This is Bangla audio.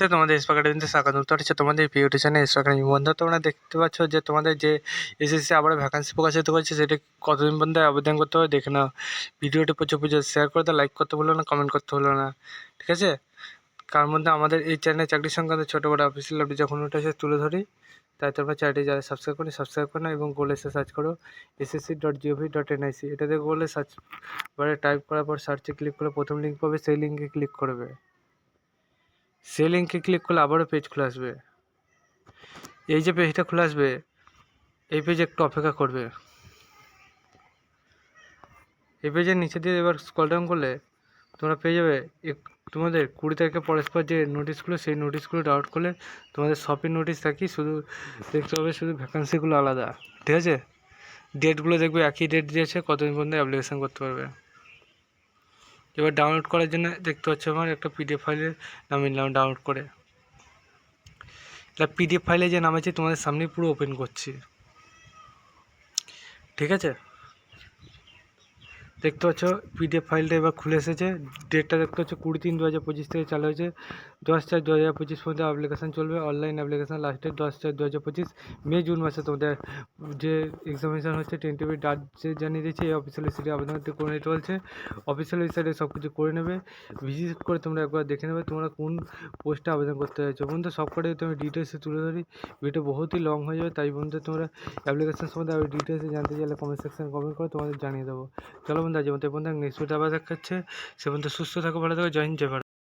সাথে তোমাদের স্পাক একাডেমিতে স্বাগত হচ্ছে তোমাদের প্রিয় টিচার স্পাক একাডেমি বন্ধু, তোমরা দেখতে পাচ্ছ যে তোমাদের যে এসএসসি আবার ভ্যাকান্সি প্রকাশিত করেছে সেটা কতদিন পর্যন্ত আবেদন করতে হবে দেখে নাও। ভিডিওটি প্রচুর প্রচুর শেয়ার করে দাও লাইক করতে ভুলো না কমেন্ট করতে ভুলো না। ঠিক আছে? কার মধ্যে আমাদের এই চ্যানেলে চাকরি সংক্রান্ত ছোটো বড়ো অফিসিয়াল আপডেট যখন ওটা এসে তুলে ধরি। তাই তোমরা চ্যানেলটি যারা সাবস্ক্রাইব করি সাবস্ক্রাইব করো এবং গোলে এসে সার্চ করো। SSC dot gov dot NIC এটাতে গোলে সার্চ বারে টাইপ করার পর সার্চে ক্লিক করে প্রথম লিঙ্ক পাবে, সেই লিঙ্কে ক্লিক করবে। সেই লিঙ্কে ক্লিক করলে আবারও পেজ খুলে আসবে। এই যে পেজটা খুলে আসবে, এই পেজে একটু অপেক্ষা করবে। এই পেজের নিচে দিয়ে এবার স্কল ডাউন করলে তোমরা পেয়ে যাবে তোমাদের কুড়ি তারিখে পরস্পর যে নোটিশগুলো সেই নোটিশগুলো ডাউনলোড করলে তোমাদের শপিং নোটিশ থাকি, শুধু দেখতে হবে শুধু ভ্যাকান্সিগুলো আলাদা। ঠিক আছে? ডেটগুলো দেখবে একই ডেট দিয়েছে, কতদিন পর্যন্ত অ্যাপ্লিকেশান করতে পারবে। এবার ডাউনলোড করার জন্য দেখতে পাচ্ছ আমার একটা পিডিএফ ফাইলে নাম নিলাম ডাউনলোড করে। এটা পিডিএফ ফাইলে যে নাম আছে তোমাদের সামনে পুরো ওপেন করছি। ঠিক আছে? দেখতে পাচ্ছ পিডিএফ ফাইলটা এবার খুলে এসেছে। ডেটটা দেখতে পাচ্ছ, কুড়ি তিন দু হাজার পঁচিশ থেকে চালু হয়েছে। দশ চার দু হাজার পঁচিশ পর্যন্ত অ্যাপ্লিকেশান চলবে। অনলাইন অ্যাপ্লিকেশান লাস্ট ডেট দশ চার দু হাজার পঁচিশ। মে জুন মাসে তোমাদের যে এক্সামিনেশান হচ্ছে টেন্টিভি ডাট যে জানিয়ে দিয়েছে, এই অফিসিয়াল ওয়েবসাইটে আবেদন করে নিতে বলছে। অফিসিয়াল ওয়েবসাইটে সব কিছু করে নেবে। ভিজিট করে তোমরা একবার দেখে নেবে তোমরা কোন পোস্টে আবেদন করতে চাইছো। বন্ধু সব কটাই তুমি ডিটেলসে তুলে ধরি ভিডিও বহুতই লং হয়ে যাবে। তাই বন্ধু, তোমরা অ্যাপ্লিকেশান সম্বন্ধে আরও ডিটেলসে জানতে চাইলে কমেন্ট সেকশনে কমেন্ট করে তোমাদের জানিয়ে দেবো। চলো বন্ধু, আজ মতো বন্ধু নেক্সট ভিডিও আবার দেখাচ্ছে। সে বন্ধু সুস্থ থাকো, ভালো থাকো, জয় হিন্দ, জয় ভারত।